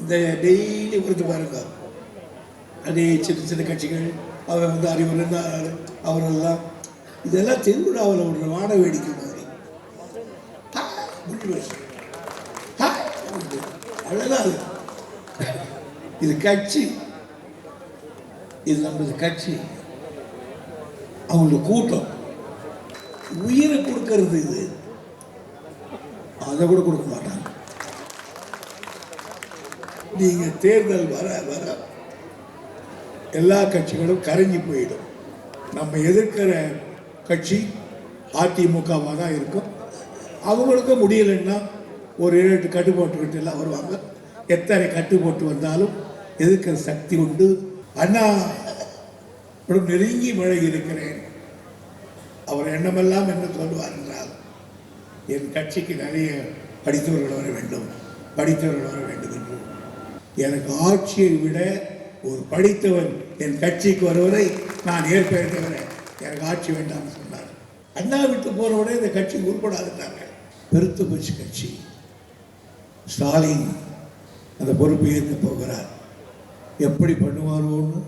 இந்த டெய்லி குறித்து பாருங்க. அதே சின்ன சின்ன கட்சிகள் அவர் வந்து அறிவர் இருந்தார் அவரெல்லாம் இதெல்லாம் திருவிழாவில் ஒரு வாட வேடிக்கை மாதிரி. ஹாய், இது கட்சி. இது நம்மளது கட்சி. அவங்களோட கூட்டம். உயிரை கொடுக்கறது இது. அதை கூட கொடுக்க மாட்டாங்க. நீங்கள் தேர்தல் வர வர எல்லா கட்சிகளும் கரைஞ்சி போயிடும். நம்ம எதிர்க்கிற கட்சி அதிமுகவாக தான் இருக்கும். அவங்களுக்கு முடியலைன்னா ஒரு ஏழு கட்டு போட்டுக்கிட்டு எல்லாம் வருவாங்க. எத்தனை கட்டு போட்டு வந்தாலும் எதிர்க்கிற சக்தி உண்டு. அண்ணா உடன் நெருங்கி பழகி இருக்கிறேன். அவர் எண்ணமெல்லாம் என்ன சொல்லுவார் என்றால் என் கட்சிக்கு நிறைய படித்தவர்கள் வர வேண்டும் படித்தவர்கள் வர வேண்டும் என்று. எனக்கு ஆட்சியை விட ஒரு படித்தவன் என் கட்சிக்கு வருவதை நான் ஏற்பேன் தவிர எனக்கு ஆட்சி வேண்டாம்னு சொன்னார். அண்ணா விட்டு போனவுடனே இந்த கட்சி உருப்படாதுட்டாங்க. பெருத்து போச்சு கட்சி. ஸ்டாலின் அந்த பொறுப்பை ஏற்க போகிறார். எப்படி பண்ணுவாரோன்னு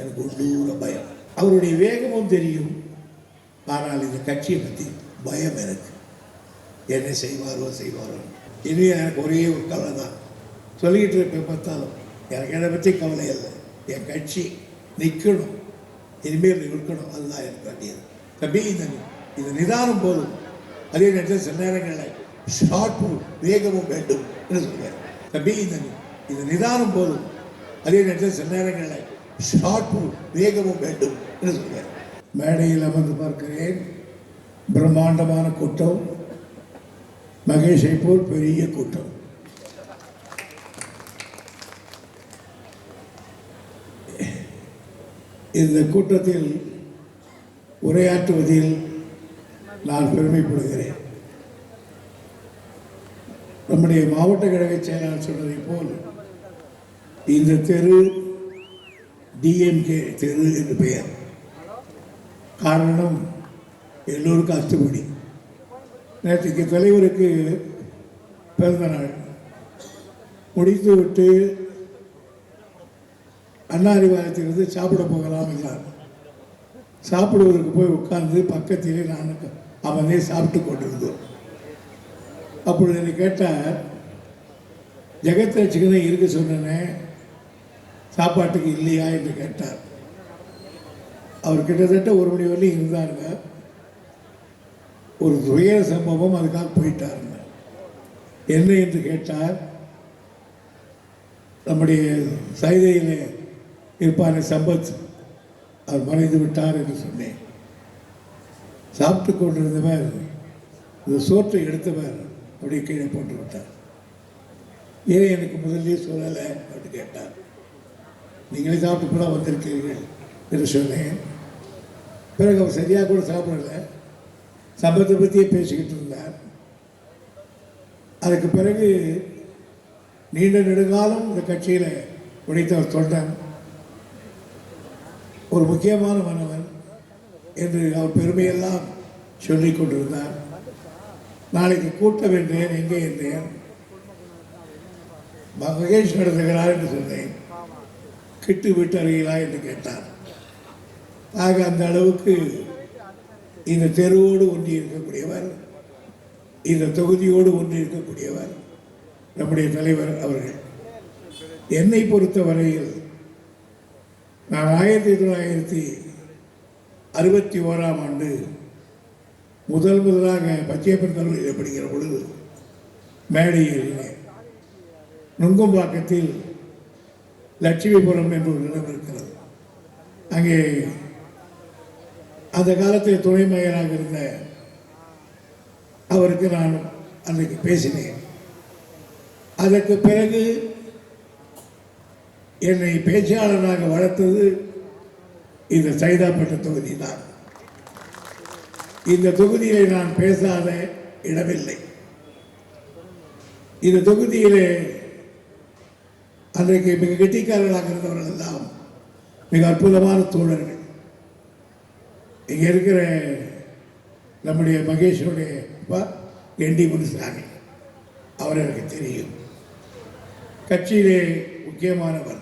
எனக்கு உள்ளூர பயம். அவருடைய வேகமும் தெரியும். ஆனால் இந்த கட்சியை பற்றி பயம் எனக்கு. என்ன செய்வாரோ செய்வாரோ இனி எனக்கு ஒரே ஒரு கவலை தான் சொல்லிக்கிட்டு இருப்பேன் பார்த்தாலும் எனக்கு என்னை பற்றி கவலை இல்லை. என் கட்சி நிற்கணும். இனிமேல் இருக்கணும் அதுதான் எனக்கு வேண்டியது. தம்பி இந்த இந்த நிதானம் போதும். அதே நேரத்தில் சில நேரங்களில் ஷார்ட்டும் வேகமும் வேண்டும் என்று சொல்வேன் தம்பி இந்த இந்த நிதானம் போதும். அதே நேரத்தில் சில நேரங்களில் ஷார்ட்டும் வேகமும் வேண்டும் என்று சொல்வேன் மேடையில் அமர்ந்து பார்க்கிறேன். பிரம்மாண்டமான கூட்டம். மகேஷை போல் பெரிய கூட்டம். இந்த கூட்டத்தில் உரையாற்றுவதில் நான் பெருமைப்படுகிறேன். நம்முடைய மாவட்ட கழக செயலாளர் சொன்னதைப் போல் இந்த தெரு டிஎம்கே தெரு என்று பெயர். காரணம் எல்லோருக்கும் அத்துப்படி நேற்றுக்கு தலைவருக்கு பிறந்த நாள். முடித்துவிட்டு அண்ணா அறிவாலயத்திலிருந்து சாப்பிட போகலாம் என்றார் சாப்பிடுவதற்கு போய் உட்கார்ந்து பக்கத்திலே நான் அவனே சாப்பிட்டு கொண்டிருந்தோம். அப்பொழுது என்னை கேட்டார் ஜெகத்ரட்சிகனை இருக்க சொன்னேன் சாப்பாட்டுக்கு இல்லையா? என்று கேட்டார். அவர் கிட்டத்தட்ட ஒரு மணி வரலையும் இருந்தாருங்க. ஒரு துயர சம்பவம் அதுக்காக போயிட்டாருங்க. என்ன? என்று கேட்டார். நம்முடைய சைதையில் இருப்பான சம்பத் அவர் மறைந்து விட்டார் என்று சொன்னேன். சாப்பிட்டு கொண்டிருந்தவர் இந்த சோற்றை எடுத்தவர் அப்படி கீழே போட்டு விட்டார். ஏன் எனக்கு முதல்ல சொல்லலை அப்படின்னு கேட்டார். நீங்களே சாப்பிட்டு கூட வந்திருக்கிறீர்கள் என்று சொன்னேன். பிறகு அவர் சரியாக கூட சாப்பிடல. சம்பத்தை பற்றியே பேசிக்கிட்டு இருந்தார். அதுக்கு பிறகு நீண்ட நெடுங்காலம் இந்த கட்சியில் உடைத்தவர் தொண்டன் ஒரு முக்கியமான மன்னவன் என்று அவர் பெருமையெல்லாம் சொல்லிக் கொண்டிருந்தார். நாளைக்கு கூட்டம் என்றேன் எங்கே என்றேன்? மகேஷ் நடத்துகிறார் என்று சொன்னேன். கிட்டு விட்டு அறிகிறா என்று கேட்டார். ஆக அந்த அளவுக்கு இந்த தெருவோடு ஒன்றி இருக்கக்கூடியவர் இந்த தொகுதியோடு ஒன்றி இருக்கக்கூடியவர் நம்முடைய தலைவர் அவர்கள். என்னை பொறுத்த வரையில் நான் ஆயிரத்தி தொள்ளாயிரத்தி அறுபத்தி ஓராம் ஆண்டு முதல் முதலாக பச்சையப்பன் கல்லூரியில் படிக்கிற பொழுது மேடையில் நுங்கும்பாக்கத்தில் நுங்கம்பாக்கத்தில் லட்சுமிபுரம் என்று ஒரு இடம் இருக்கிறது அங்கே அந்த காலத்தில் துணை மேயராக இருந்த அவருக்கு நான் அன்றைக்கு பேசினேன். அதற்கு பிறகு என்னை பேச்சாளராக வளர்த்தது இந்த சைதாப்பட்ட தொகுதி தான். இந்த தொகுதியிலே நான் பேசாத இடமில்லை. இந்த தொகுதியிலே அன்றைக்கு மிக கெட்டிக்காரர்களாக இருந்தவர்கள் எல்லாம் மிக அற்புதமான தோழர்கள். இங்கே இருக்கிற நம்முடைய மகேஷனுடைய அப்பா என் முனுசாமி அவர் எனக்கு தெரியும். கட்சியிலே முக்கியமானவர்.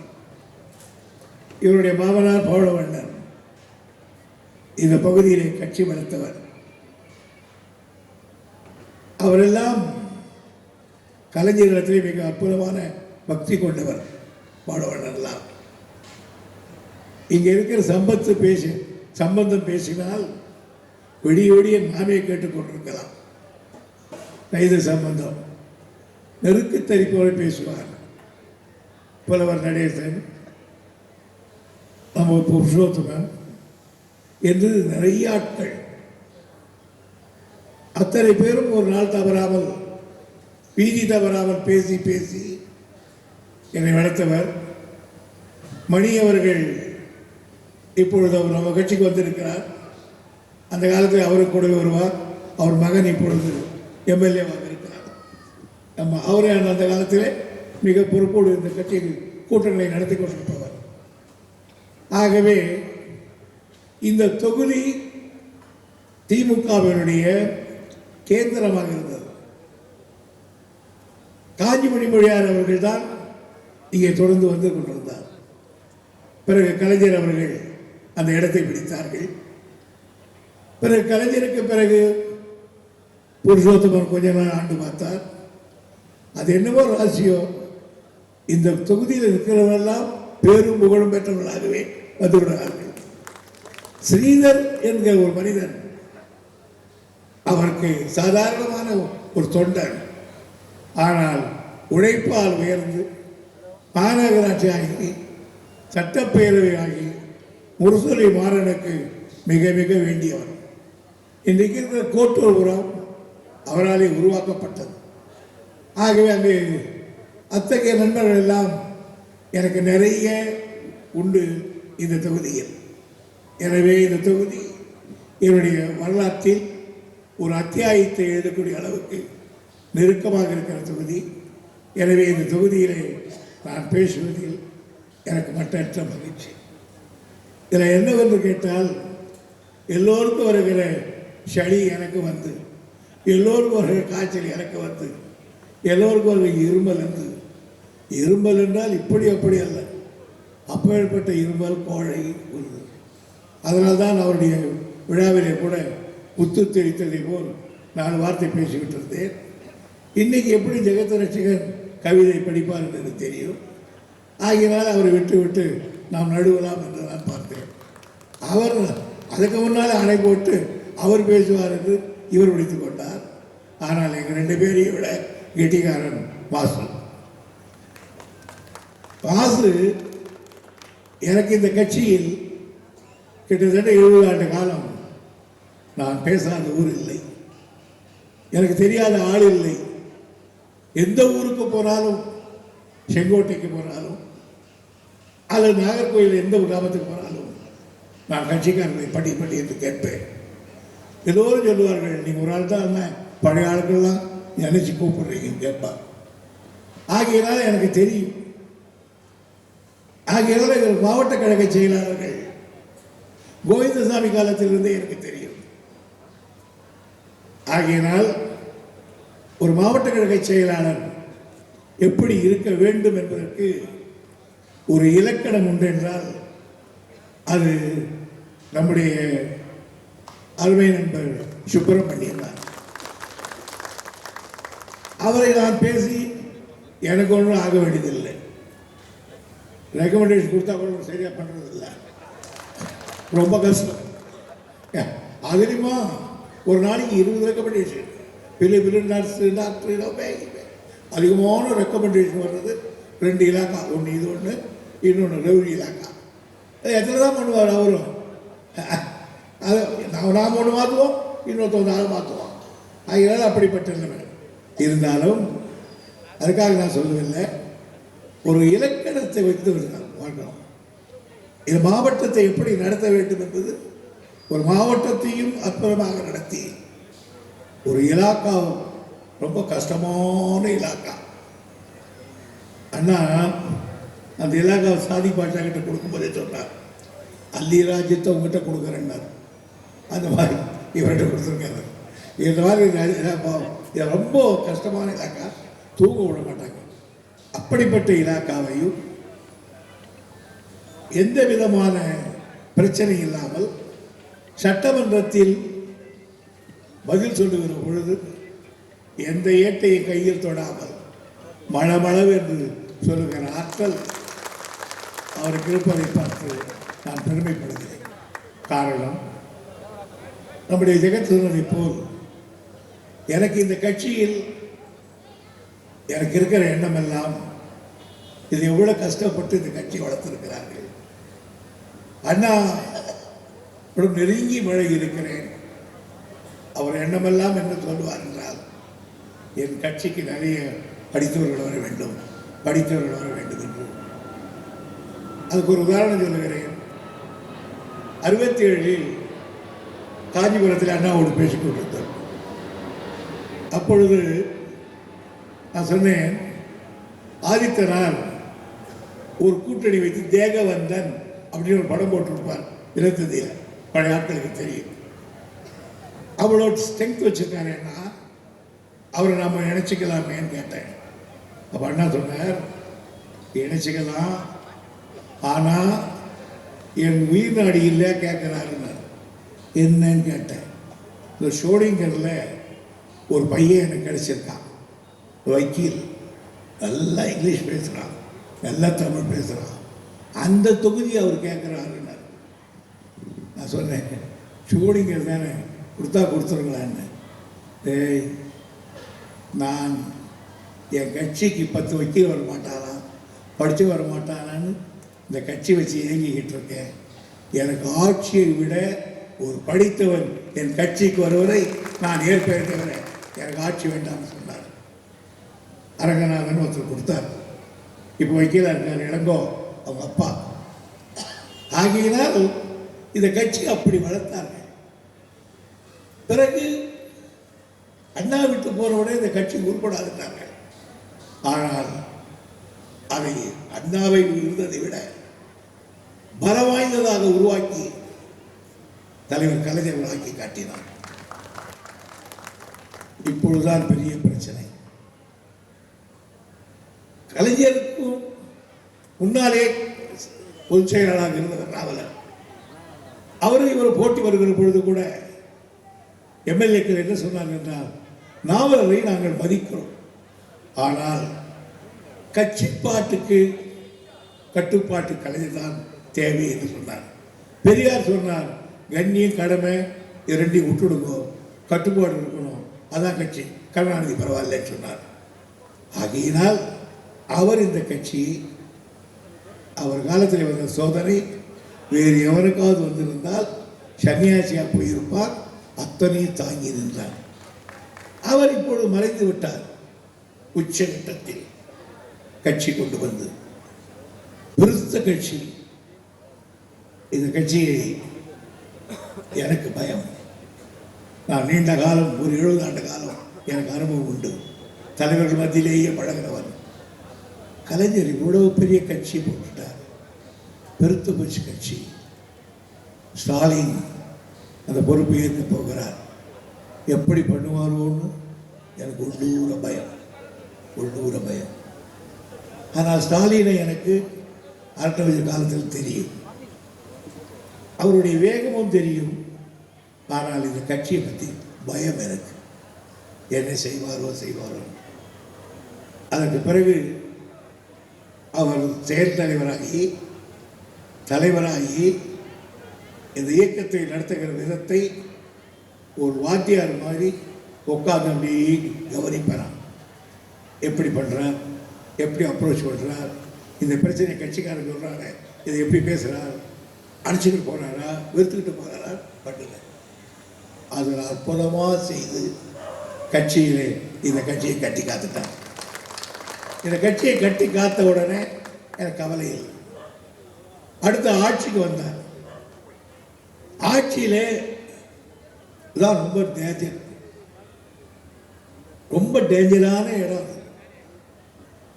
இவருடைய மாமனார் பௌளவண்ணன் இந்த பகுதியிலே கட்சி வளர்த்தவர். அவரெல்லாம் கலைஞரிடத்திலே மிக அற்புதமான பக்தி கொண்டவர் பௌளவண்ணன்லாம் இங்கே இருக்கிற சம்பத்து பேசி சம்பந்தம் பேசினால் விடிய விடிய நாமே கேட்டுக்கொண்டிருக்கலாம் கைது சம்பந்தம். நெருக்கு தரிப்போடு பேசுவார். புலவர் நடேசன் நம்ம புருஷோத்தமன் என்று நிறைய ஆட்கள். அத்தனை பேரும் ஒரு நாள் தவறாமல் வீதி தவறாமல் பேசி பேசி என்னை வளர்த்தவர். மணி அவர்கள் இப்பொழுது அவர் நம்ம கட்சிக்கு வந்திருக்கிறார். அந்த காலத்தில் அவருக்கு கூட வருவார். அவர் மகன் இப்பொழுது எம்எல்ஏவாக இருக்கிறார். நம்ம அவரே அந்த காலத்திலே மிக பொறுப்போடு இந்த கட்சியில் கூட்டங்களை நடத்தி கொண்டிருப்பவர். ஆகவே இந்த தொகுதி திமுகவினுடைய கேந்திரமாக இருந்தது. காஞ்சிமணி மொழியார் அவர்கள் தான் இங்கே தொடர்ந்து வந்து கொண்டிருந்தார். பிறகு கலைஞர் அவர்கள் அந்த இடத்தை பிடித்தார்கள். பிறகு கலைஞருக்கு பிறகு புருஷோத்தமர் கொஞ்ச நாள் ஆண்டு பார்த்தார். அது என்னவோ ராசியோ இந்த தொகுதியில் இருக்கிறவரெல்லாம் பேரும் புகழும் பெற்றவர்களாகவே வந்துவிடுகிறார்கள். ஸ்ரீதர் என்கிற ஒரு மனிதன் அவருக்கு சாதாரணமான ஒரு தொண்டன் ஆனால் உழைப்பால் உயர்ந்து மாநகராட்சி ஆகி சட்டப்பேரவை ஆகி முரசொலி மாறனுக்கு மிக மிக வேண்டியவர். இன்றைக்கு இருக்கிற கோட்டூர்புரம் அவராலே உருவாக்கப்பட்டது. ஆகவே அங்கு அத்தகைய நண்பர்கள் எல்லாம் எனக்கு நிறைய உண்டு. இந்த தொகுதியில் எனவே இந்த தொகுதி என்னுடைய வரலாற்றில் ஒரு அத்தியாயத்தை எழுதக்கூடிய அளவுக்கு நெருக்கமாக இருக்கிற தொகுதி. எனவே இந்த தொகுதியிலே நான் பேசுவதில் எனக்கு மட்டற்ற மகிழ்ச்சி. இதில் என்னவென்று கேட்டால் எல்லோருக்கும் வருகிற சளி எனக்கு வந்து எல்லோருக்கும் வருகிற காய்ச்சல் எனக்கு வந்து எல்லோருக்கும் வருகிற இருமல் வந்து. இருமல் என்றால் இப்படி அப்படி அல்ல. அப்பேற்பட்ட இருமல் கோழை உள்ளது அதனால்தான் அவருடைய விழாவிலே கூட முத்து தெரித்ததை போல் நான் வார்த்தை பேசிக்கிட்டு இருந்தேன். இன்னைக்கு எப்படி ஜெகத் ரசிகன் கவிதை படிப்பார் என்று தெரியும். ஆகியனால் அவரை விட்டு விட்டு நாம் நடுவலாம் என்று நான் பார்த்தேன். அவர் அதுக்கு முன்னால் அணை போட்டு அவர் பேசுவார் என்று இவர் விழித்து கொண்டார். ஆனால் எங்கள் ரெண்டு பேரையும் விட கெட்டிக்காரன் வாசு. வாசு எனக்கு இந்த கட்சியில் கிட்டத்தட்ட எழுபது ஆண்டு காலம் நான் பேசாத ஊர் இல்லை. எனக்கு தெரியாத ஆள் இல்லை. எந்த ஊருக்கு போனாலும் செங்கோட்டைக்கு போனாலும் அல்லது நாகர்கோயில் எந்த கிராமத்துக்கு போனாலும் நான் கட்சிக்காரர்களை படி படி என்று கேட்பேன். எல்லோரும் சொல்லுவார்கள் நீங்கள் ஒரு ஆள் தான் பழைய ஆளுக்கெல்லாம் நினைச்சு கூப்பிடுறீங்கன்னு கேட்பார் ஆகியனால எனக்கு தெரியும் ஆகையினால எங்கள் மாவட்ட கழக செயலாளர்கள் கோவிந்தசாமி காலத்திலிருந்தே எனக்கு தெரியும். ஆகையினால் ஒரு மாவட்ட கழக செயலாளர் எப்படி இருக்க வேண்டும் என்பதற்கு ஒரு இலக்கணம் உண்டு என்றால் அது நம்முடைய அருமை நண்பர் சுப்பிரமணியன் தான். அவரை நான் பேசி எனக்கு ஒன்றும் ஆக வேண்டியதில்லை. ரெக்கமெண்டேஷன் கொடுத்தா கூட சரியாக பண்ணுறதில்ல ரொம்ப கஷ்டம். ஏ, அதுலேயுமா ஒரு நாளைக்கு இருபது ரெக்கமெண்டேஷன் பெரிய பெரிய நர்ஸு டாக்டர் அதிகமான ரெக்கமெண்டேஷன் வர்றது ரெண்டு இலாக்கா. ஒன்று இது ஒன்று இன்னொன்று ரெவன்யூ இலாக்கா. எத்தனை தான் பண்ணுவார் அவரும் அது நாம் நாம் ஒன்று மாற்றுவோம் இன்னொருத்தவங்க அதை மாற்றுவோம் அதனால அப்படிப்பட்ட நிலைமை. இருந்தாலும் அதுக்காக நான் சொல்லவில்லை. ஒரு இலக்கணத்தை வைத்து வாழ்க்கணும் இந்த மாவட்டத்தை எப்படி நடத்த வேண்டும் என்பது ஒரு மாவட்டத்தையும் அற்புதமாக நடத்தி ஒரு இலாக்கா ரொம்ப கஷ்டமான இலாக்கா. அண்ணா அந்த இலாக்கா சாதி பாஷா கிட்ட கொடுக்கும்போதே சொன்னார் அல்லி ராஜ்யத்தை உங்ககிட்ட கொடுக்குறேன்னார். அந்த மாதிரி இவர்கிட்ட கொடுத்துருக்காரு. இந்த மாதிரி ரொம்ப கஷ்டமான இலாக்கா. தூங்க விட மாட்டாங்க. அப்படிப்பட்ட இலாக்காவையும் எந்த விதமான பிரச்சனை இல்லாமல் சட்டமன்றத்தில் பதில் சொல்லுகிற பொழுது எந்த ஏட்டையை கையில் தொடாமல் மழமளவென்று சொல்லுகிற ஆற்றல் அவருக்கு இருப்பதை பார்த்து நான் பெருமைப்படுகிறேன். காரணம் நம்முடைய ஜெகத் போல் எனக்கு இந்த கட்சியில் எனக்கு இருக்கிற எண்ணம் எல்லாம் இது எவ்வளோ கஷ்டப்பட்டு இந்த கட்சி வளர்த்துருக்கிறார்கள். அண்ணா உடன் நெருங்கி பழகி இருக்கிறேன். அவர் எண்ணமெல்லாம் என்ன சொல்லுவார் என்றால் என் கட்சிக்கு நிறைய படித்தவர்கள் வர வேண்டும் படித்தவர்கள் வர வேண்டும் என்று. அதுக்கு ஒரு உதாரணம் சொல்லுகிறேன். அறுபத்தி ஏழில் காஞ்சிபுரத்தில் அண்ணாவோடு பேசிக்கொண்டிருந்தார் அப்பொழுது நான் சொன்னேன் ஆதித்தனார் ஒரு கூட்டணி வைத்து தேகவந்தன் அப்படின்னு ஒரு படம் போட்டிருப்பார். இலத்ததியில் பழைய ஆட்களுக்கு தெரியும். அவ்வளோ ஸ்ட்ரென்த் வச்சுருக்காருன்னா அவரை நாம் நினச்சிக்கலாமேன்னு கேட்டேன். அப்போ அண்ணா சொன்னார் இணைச்சிக்கலாம் ஆனால் என் உயிர் நாடி இல்லை கேட்குறாருன்னு என்னன்னு கேட்டேன். இந்த ஷோடிங்கரில் ஒரு பையன் எனக்கு கிடச்சிருக்கான். வக்கீல் நல்லா இங்கிலீஷ் பேசுகிறான் நல்லா தமிழ் பேசுகிறான் அந்த தொகுதி அவர் கேட்குறாருன்னு நான் சொன்னேன் ஷூடிங்கர் தானே கொடுத்தா கொடுத்துருங்களான்னு. ஏய் நான் என் கட்சிக்கு பத்து வக்கீல் வர மாட்டானா படித்து வர மாட்டானான்னு இந்த கட்சி வச்சு இயங்கிக்கிட்டு இருக்கேன். எனக்கு ஆட்சியை விட ஒரு படித்தவன் என் கட்சிக்கு வருவதை நான் ஏற்பேன் எனக்கு ஆட்சி வேண்டாம்னு சொன்னார். அரங்கநாதன் ஒருத்தர் கொடுத்தார். இப்போ வக்கீலாக இருக்கார் இளங்கோ அவங்க அப்பா. ஆகையினால் இந்த கட்சி அப்படி வளர்த்தாங்க. பிறகு அண்ணா விட்டு போன இந்த கட்சி உருப்படாதுட்டாங்க. ஆனால் அதை அண்ணாவை இருந்ததை விட பலம் வாய்ந்ததாக உருவாக்கி தலைவர் கலைஞர் உருவாக்கி காட்டினார். இப்பொழுதுதான் பெரிய பிரச்சனை. கலைஞருக்கும் முன்னாலே பொதுச் செயலாளராக இருந்தவர் நாவலர் அவர் இவர் போட்டி வருகிற பொழுது கூட எம்எல்ஏக்கள் என்ன சொன்னாங்க என்றால் நாவலரை நாங்கள் மதிக்கிறோம். ஆனால் கட்சிப்பாட்டுக்கு கட்டுப்பாட்டு கலைஞர் தான் தேவை என்று சொன்னார். பெரியார் சொன்னார் கண்ணியம் கடமை இது ரெண்டையும் விட்டுடுங்கோ. கட்டுப்பாடு இருக்கணும். அதான் கட்சி. கருணாநிதி பரவாயில்லைன்னு சொன்னார். ஆகையினால் அவர் இந்த கட்சி அவர் காலத்தில் வந்த சோதனை வேறு எவருக்காவது வந்திருந்தால் சன்னியாசியாக போயிருப்பார் அத்தனையும் தாங்கி நின்றார். அவர் இப்பொழுது மறைந்து விட்டார் உச்சகட்டத்தில் கட்சி கொண்டு வந்து. பெருத்த கட்சி. இந்த கட்சியை எனக்கு பயம். நான் நீண்ட காலம் ஒரு எழுபது ஆண்டு காலம் எனக்கு அனுபவம் உண்டு. தலைவர்கள் மத்தியிலேயே பழகிறவன். கலைஞர் இவ்வளவு பெரிய கட்சி போட்டுட்டார். பெருத்து போச்சு கட்சி. ஸ்டாலின் அந்த பொறுப்பு ஏற்க போகிறார். எப்படி பண்ணுவாரோன்னு எனக்கு உள்ளூர பயம். உள்ளூர பயம். ஆனால் ஸ்டாலினை எனக்கு அரட்டவஜ காலத்தில் தெரியும். அவருடைய வேகமும் தெரியும். ஆனால் இந்த கட்சியை பற்றி பயம் எனக்கு. என்ன செய்வாரோ செய்வாரோ. அதற்கு பிறகு அவர் செயல் தலைவராகி தலைவராகி இந்த இயக்கத்தை நடத்துகிற விதத்தை ஒரு வாத்தியார் மாதிரி உட்காந்து அப்படியே கவனிப்பறான் எப்படி பண்ணுறார் எப்படி அப்ரோச் பண்ணுறார் இந்த பிரச்சனை கட்சிக்காரர் சொல்கிறாரு இதை எப்படி பேசுகிறார் அடிச்சுட்டு போகிறாரா வெறுத்துக்கிட்டு போகிறாரா பண்ணல அதில் அற்புதமாக செய்து கட்சியிலே இந்த கட்சியை கட்டி காத்துட்டார். இந்த கட்சியை கட்டி காத்த உடனே எனக்கு கவலை இல்லை. அடுத்த ஆட்சிக்கு வந்தார். ஆட்சியிலே தான் ரொம்ப டேஞ்சர் ரொம்ப டேஞ்சரான இடம்.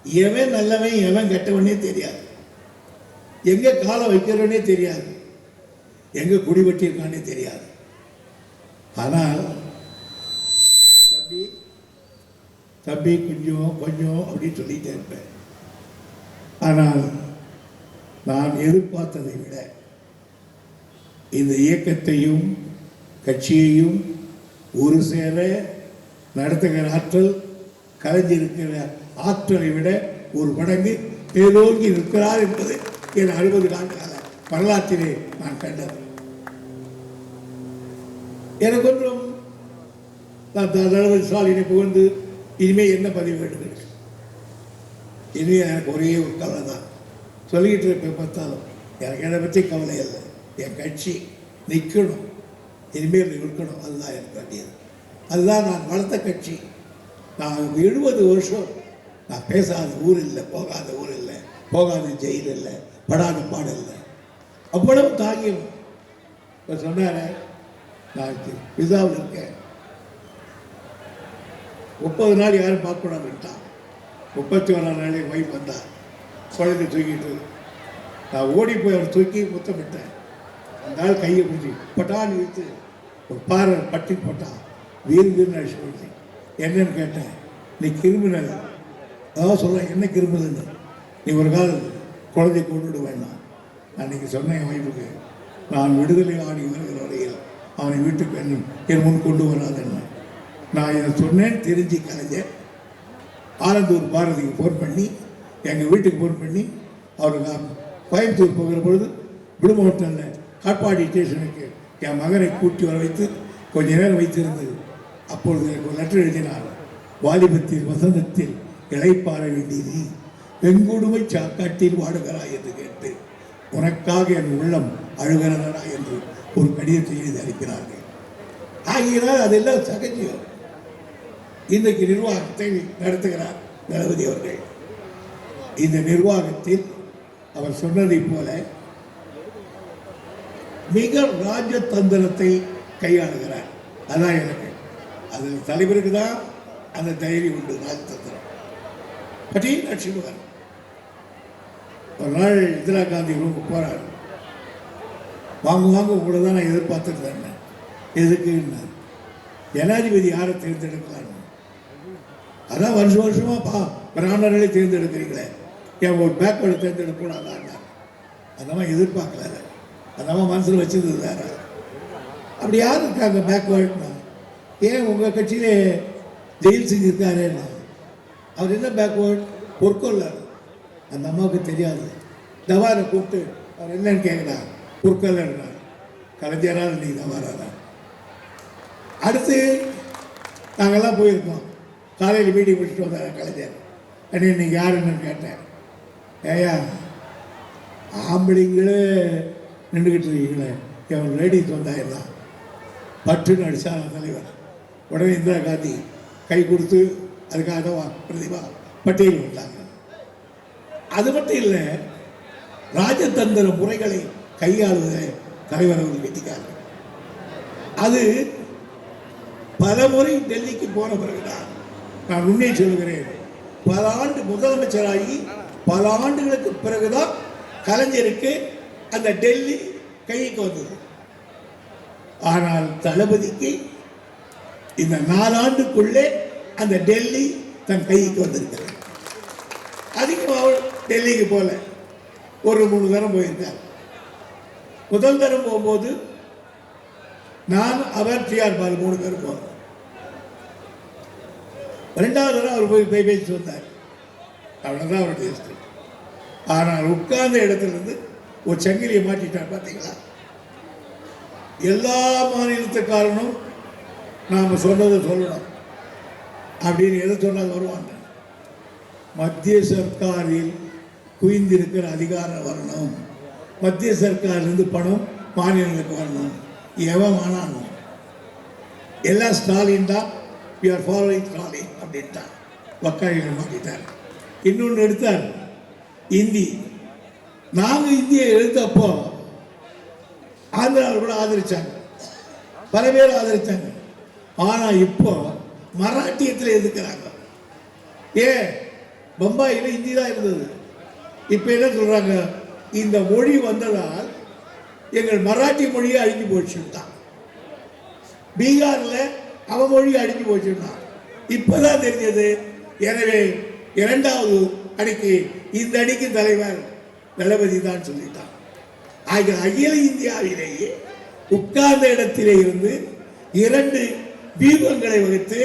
எவன் நல்லவன் எவன் கெட்டவனே தெரியாது. எங்க காலை வைக்கிறவனே தெரியாது. எங்க குடி வெட்டியிருக்கானே தெரியாது. ஆனால் தம்பி கொஞ்சம் கொஞ்சம் அப்படின்னு சொல்லிட்டே இருப்பேன். ஆனால் நான் எதிர்பார்த்ததை விட இந்த இயக்கத்தையும் கட்சியையும் ஒரு சேர நடத்துகிற ஆற்றல் கலைஞ்சிருக்கிற ஆற்றலை விட ஒரு மடங்கு பேரோங்கி இருக்கிறார் என்பது என் அறுபது நாட்கால வரலாற்றிலே நான் கண்டது. எனக்கு ஒன்றும் நான் தலைவர் ஸ்டாலினை புகழ்ந்து இனிமேல் என்ன பதிவு வேண்டும் இனிமேல் எனக்கு ஒரே ஒரு கவலை தான். சொல்லிக்கிட்டு இருப்பேன் பார்த்தாலும் எனக்கு என்னை பற்றி கவலை இல்லை. என் கட்சி நிற்கணும். இனிமேல் இருக்கணும் அதுதான் எனக்கு வேண்டியது. அதுதான் நான் வளர்த்த கட்சி. நான் எழுபது வருஷம் நான் பேசாத ஊர் இல்லை போகாத ஊர் இல்லை போகாத ஜெயில் இல்லை படாத பாடு இல்லை. அவ்வளவு தாங்கியும் இப்போ சொன்னாரே நான் விசாவில் இருக்கேன். முப்பது நாள் யாரும் பார்க்கக்கூடாதுட்டான் முப்பத்தி ஒன்றாம் நாளே ஒய்ஃப் வந்தார் குழந்தை தூக்கிட்டு நான் ஓடி போய் அவரை தூக்கி முத்தமிட்டேன் அந்த ஆள் கையை பிடிச்சி பட்டான்னு இழுத்து ஒரு பாறை பட்டி போட்டான். வீர் வீர்னு அடிச்சு போச்சு என்னன்னு கேட்டேன் நீ கிரிமினல். அதாவது சொல்ல என்ன கிரிமினல்னு? நீ ஒரு கால குழந்தை கொண்டுட்டு வேண்டாம். நான் இன்னைக்கு சொன்னேன் என் ஒய்ஃபுக்கு நான் விடுதலை ஆடி வருகிற வரையில் அவனை வீட்டுக்கு என் என் முன் கொண்டு வராதுன்னு. நான் இதை சொன்னேன் தெரிஞ்சு கலைஞர் ஆலந்தூர் பாரதிக்கு ஃபோன் பண்ணி எங்கள் வீட்டுக்கு ஃபோன் பண்ணி அவருக்கு நான் கோயம்புத்தூர் போகிற பொழுது விடும ஹோட்டலில் காட்பாடி ஸ்டேஷனுக்கு என் மகனை கூட்டி வர வைத்து கொஞ்ச நேரம் வைத்திருந்து அப்பொழுது எனக்கு ஒரு லெட்டர் எழுதினார். வாலிபத்தில் வசந்தத்தில் இழைப்பாற வேண்டியது. வெங்குடுமை சாக்காட்டில் வாடுகிறாய் என்று கேட்டு உனக்காக என் உள்ளம் அழுகிறதா என்று ஒரு கடிதத்தை எழுதி அளிக்கிறார்கள் ஆகியதால் அதெல்லாம் சகஜம். இன்றைக்கு நிர்வாகத்தை நடத்துகிறார் தளபதி அவர்கள். இந்த நிர்வாகத்தில் அவர் சொன்னதைப் போல மிக ராஜதந்திரத்தை கையாளுகிறார். அதான் எனக்கு. அது தலைவருக்கு தான் அந்த தைரியம் உண்டு ராஜதந்திரம். பட்டியல் நரசிம்மன் ஒரு நாள் இந்திரா காந்தி ரூமுக்கு போகிறார் வாங்க வாங்க உங்களை தான் நான் எதிர்பார்த்துட்டு எதுக்குன்னு? ஜனாதிபதி யாரை தேர்ந்தெடுக்கலான்னு அதான் வருஷம் வருஷமா பா பிராமணர்களை தேர்ந்தெடுக்கிறீங்களே. ஏன் ஒரு பேக்வேர்டு தேர்ந்தெடுக்கக்கூடாதா அந்த மாதிரி எதிர்பார்க்கல அந்த மனசில் வச்சிருந்தது வேற. அப்படி யார் இருக்காங்க பேக்வேர்டுனா ஏன் உங்கள் கட்சியிலே ஜெயில் சிங் இருக்காருன்னா அவர் என்ன பேக்வேர்ட் பொற்கொள்ளார் அந்த அம்மாவுக்கு தெரியாது. தவாரை கூப்பிட்டு அவர் என்னன்னு கேட்குறா பொற்கொள்ளர்னா கலைஞராக நீ தவாரா? அடுத்து நாங்கள்லாம் போயிருக்கோம். காலையில் மீட்டிங் முடிச்சுட்டு வந்தார் கலைஞர். அண்ணே நீங்கள் யாருன்னு கேட்டேன். ஏயா ஆம்பளைங்களே நின்றுக்கிட்டு இருக்கீங்களே. எவன் லேடிஸ் வந்தாயிடலாம் பட்டுன்னு அடிச்சார் தலைவர் உடனே இந்திரா காந்தி கை கொடுத்து அதுக்காக வா- பிரதிபா பட்டியல் வந்தாங்க. அது மட்டும் இல்லை ராஜதந்திர முறைகளை கையாளுவதை தலைவர் அவர்கள் வெட்டிக்காங்க. அது பல முறை டெல்லிக்கு போன பிறகுதான். நான் உண்மையை சொல்கிறேன் பல ஆண்டு முதலமைச்சராகி பல ஆண்டுகளுக்கு பிறகுதான் கலைஞருக்கு அந்த டெல்லி கைக்கு வந்தது. ஆனால் தளபதிக்கு இந்த நாலாண்டுக்குள்ளே அந்த டெல்லி தன் கைக்கு வந்திருக்கிறார் அதிகமாக டெல்லிக்கு போல. ஒரு மூணு தரம் போயிருந்தார் முதல் தரம் போகும்போது நான் அவர் டிஆர் பால் மூணு பேர் போனோம். ரெண்டாவது தடவை அவர் போய் போய் பேசி வந்தார் அவ்வளோதான் அவருடைய ஹிஸ்டரி ஆனால் உட்கார்ந்த இடத்துலேருந்து ஒரு சங்கிலியை மாட்டிட்டார் பார்த்தீங்களா? எல்லா மாநிலத்துக்காரனும் நாம் சொன்னதை சொல்லணும். அப்படின்னு எதை சொன்னால் வருவாங்க? மத்திய சர்க்காரில் குவிந்திருக்கிற அதிகாரம் வரணும். மத்திய சர்க்காரிலிருந்து பணம் மாநிலங்களுக்கு வரணும். எவன் வேணானோ எல்லாம் ஸ்டாலின் தான். வி ஆர் ஃபாலோயிங் ஸ்டாலின் அப்படின்ட்டார் வக்காளிகள் மாற்றிட்டார் இன்னொன்று எடுத்தார். இந்தி. நாங்கள் இந்தியை எழுத்தப்போ ஆந்திராவில் கூட ஆதரிச்சாங்க. பல பேர் ஆதரிச்சாங்க. ஆனால் இப்போ மராட்டியத்தில் எதுக்குறாங்க? ஏன்? பம்பாயில் இந்தி தான் இருந்தது. இப்போ என்ன சொல்றாங்க? இந்த மொழி வந்ததால் எங்கள் மராட்டி மொழியை அழிஞ்சு போச்சுட்டான் பீகாரில் அவன் மொழி அழிஞ்சு போச்சுட்டான் இப்பதான் தெரிஞ்சது. எனவே இரண்டாவது அணிக்கு இந்த அணிக்கு தலைவர் தளபதி தான் சொல்லிட்டான் ஆகிய அகில இந்தியாவிலேயே உட்கார்ந்த இடத்திலே இருந்து இரண்டு வியூகங்களை வகுத்து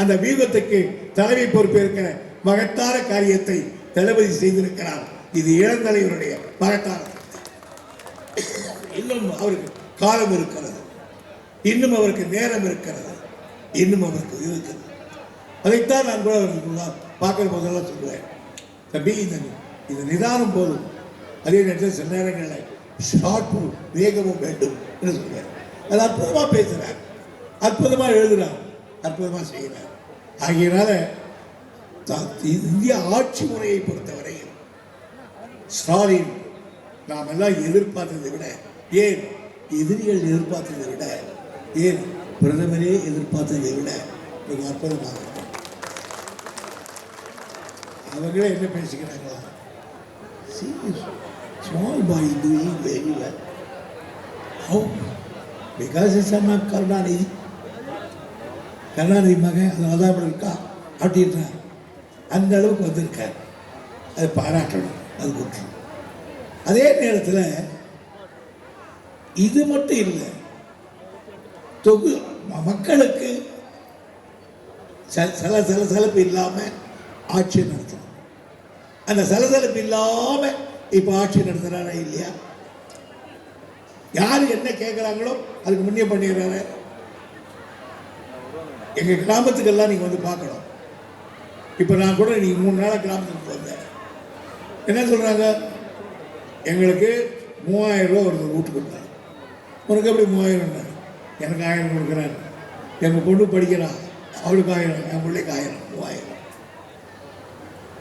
அந்த வியூகத்துக்கு தலைமை பொறுப்பேற்கிற மகத்தான காரியத்தை தளபதி செய்திருக்கிறார். இது இளந்தலைவருடைய மகத்தான இன்னும் அவருக்கு காலம் இருக்கிறது. இன்னும் அவருக்கு நேரம் இருக்கிறது. இன்னும் அவருக்கு இருக்கிறது. அதைத்தான் நான் கூட பார்க்குற முன்னால் போதெல்லாம் சொல்லுவேன் தம்பி இந்த இந்த நிதானம் போதும். அதே நேரத்தில் சில நேரங்களில் ஷார்ட்டும் வேகமும் வேண்டும் என்று சொல்லுவேன் அது அற்புதமாக பேசுகிறார் அற்புதமாக எழுதுகிறார் அற்புதமாக செய்கிறார். ஆகையினால இந்திய ஆட்சி முறையை பொறுத்தவரையில் ஸ்டாலின் நாம் எல்லாம் எதிர்பார்த்ததை விட ஏன் எதிரிகள் எதிர்பார்த்ததை விட ஏன் பிரதமரே எதிர்பார்த்ததை விட மிக அற்புதமாக இருக்கும். அவங்களே என்ன பேசிக்கிறாங்களா small boy doing very well how because is Anna Karunanidhi Karunanidhi மகன் அதனால தான் இப்படி இருக்கா அப்படின்றார் அந்த அளவுக்கு வந்திருக்கார் அது பாராட்டணும் அது குற்றம் அதே நேரத்தில் இது மட்டும் இல்லை தொகு மக்களுக்கு ச- சல சலசலப்பு இல்லாமல் ஆட்சி நடக்கும் அந்த சலசலப்பு இல்லாமல் இப்போ ஆட்சி நடத்துகிறாரா இல்லையா? யார் என்ன கேட்குறாங்களோ அதுக்கு முன்னே பண்ணிடுறாரு. எங்கள் கிராமத்துக்கெல்லாம் நீங்கள் வந்து பார்க்கணும். இப்போ நான் கூட நீங்கள் மூணு நாளாக கிராமத்துக்கு வந்தேன் என்ன சொல்கிறாங்க எங்களுக்கு மூவாயிரம் ரூபா ஒருத்தர் வீட்டு கொடுத்தாரு. உனக்கு எப்படி மூவாயிரம் எனக்கு ஆயிரம் கொடுக்குறாரு. எங்கள் பொண்ணு படிக்கிறான். அவளுக்கு ஆயிரம் என் பிள்ளைக்கு ஆயிரம் மூவாயிரம்.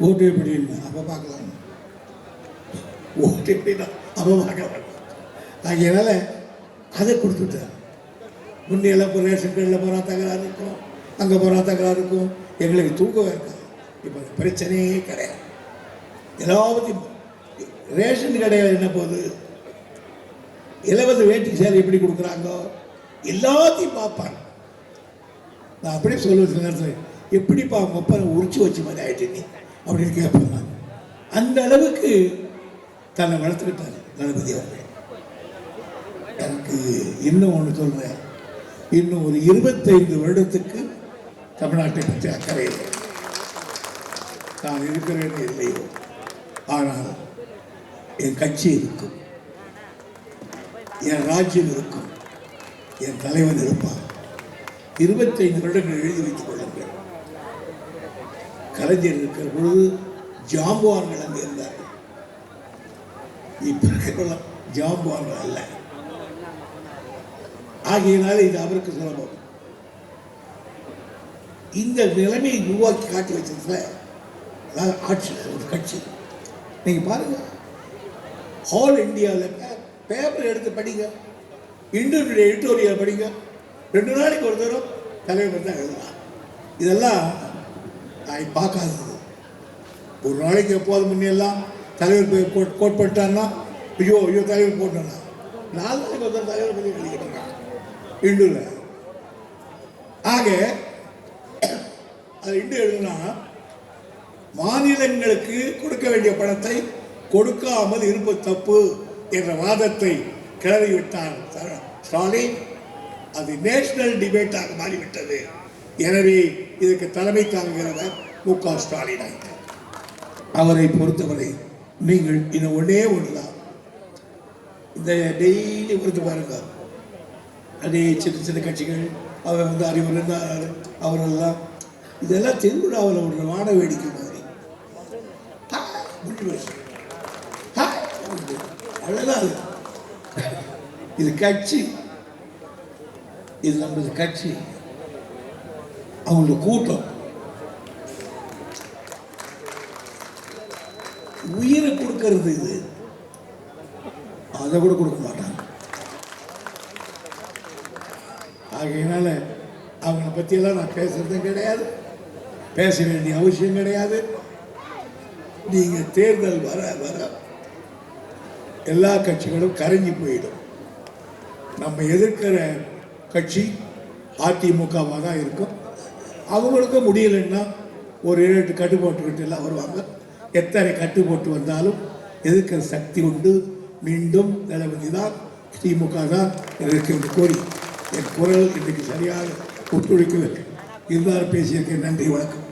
ஓட்டு எப்படி இல்லை அப்போ பார்க்கலாம். ஓட்டு எப்படின்னா அப்போ பார்க்கலாம். ஆகையினால அதை கொடுத்துட்டேன். முன்னையெல்லாம் இப்போ ரேஷன் கடையில் போகிறா தகராறு இருக்கும். அங்கே போகிறா தகராறு இருக்கும். எங்களுக்கு தூக்கம் இருக்காது இப்போ அந்த பிரச்சனையே கிடையாது. எல்லாத்தையும் ரேஷன் கடையில் என்ன போகுது? இலவச வேட்டி சேலை எப்படி கொடுக்குறாங்க எல்லாத்தையும் பார்ப்பாங்க. நான் அப்படியே சொல்லுவேன் சில நேரத்தில் எப்படிப்பா அவங்க அப்பா உரிச்சு வச்ச மாதிரி ஆகிட்டு நீ அப்படின்னு கேட்பாங்க அந்த அளவுக்கு தன்னை வளர்த்துக்கிட்டார் தளபதி அவர்கள். எனக்கு இன்னும் ஒன்று சொல்கிறேன் இன்னும் ஒரு இருபத்தைந்து வருடத்துக்கு தமிழ்நாட்டை பற்றி அக்கறை இல்லை. நான் இருக்கிறேனோ இல்லையோ. ஆனால் என் கட்சி இருக்கும். என் ராஜ்யம் இருக்கும். என் தலைவன் இருப்பான். இருபத்தைந்து வருடங்கள் எழுதி வைத்துக் கொள்ளுங்கள். கலைஞர் இருக்கிற பொழுது ஜாம்புவான்கள் அங்கே இருந்தார்கள். இப்போ இருக்கிற ஜாம்புவான்கள் அல்ல. ஆகையினால இது அவருக்கு சுலபம். இந்த நிலைமையை உருவாக்கி காட்டி வச்சதுல அதாவது ஆட்சி ஒரு கட்சி. நீங்கள் பாருங்க. ஆல் இந்தியாவில் பேப்பர் எடுத்து படிங்க. இன்டர்வியூ எடிட்டோரியல் படிங்க. ரெண்டு நாளைக்கு ஒரு தரம் தலைவர் தான் எழுதலாம் இதெல்லாம் நான் பார்க்காதது. ஒரு நாளைக்கு எப்போது முன்னெல்லாம் தலைவர் போய் கோட் கோட் பண்ணிட்டான்னா ஐயோ ஐயோ தலைவர் போட்டானா? நாலு நாளைக்கு ஒரு தலைவர் பற்றி எழுதிக்கிட்டு இருக்கான் இண்டுல ஆக அது இண்டு எழுதுனா மாநிலங்களுக்கு கொடுக்க வேண்டிய பணத்தை கொடுக்காமல் இருப்பது தப்பு என்ற வாதத்தை கிளறிவிட்டார் ஸ்ட- ஸ்டாலின். அது நேஷனல் டிபேட்டாக மாறிவிட்டது. எனவே இதற்கு தலைமை தாங்குகிறவர் மு க ஸ்டாலின் ஆகிட்டார் அவரை பொறுத்தவரை நீங்கள் இன்னும் ஒன்றே ஒன்றுதான் இந்த டெய்லி பொறுத்து பாருங்க. அதே சின்ன சின்ன கட்சிகள் அவர் வந்து அறிவர் இருந்தார் அவரெல்லாம் இதெல்லாம் திருவிழாவில் ஒரு வாட வேடிக்கை மாதிரி. ஹாய், அது. இது கட்சி. இது நம்மளது கட்சி. அவங்க கூட்டம் உயிரை கொடுக்கறது இது அதை கூட கொடுக்க மாட்டாங்க ஆகையினால அவங்கள பற்றியெல்லாம் நான் பேசுறதும் கிடையாது பேச வேண்டிய அவசியம் கிடையாது நீங்கள் தேர்தல் வர வர எல்லா கட்சிகளும் கரைஞ்சி போயிடும் நம்ம எதிர்க்கிற கட்சி அதிமுகவாக தான் இருக்கும் அவங்களுக்கும் முடியலைன்னா ஒரு ஏழு எட்டு கட்டு போட்டுக்கிட்டு எல்லாம் வருவாங்க. எத்தனை கட்டு போட்டு வந்தாலும் எதிர்க்கிற சக்தி உண்டு. மீண்டும் தளபதி தான் திமுக தான் இதற்கு என்று கூறி என் குரல் இன்றைக்கு சரியாக ஒத்துழைக்கவில்லை. இருந்தாலும் பேசியிருக்கேன். நன்றி வணக்கம்.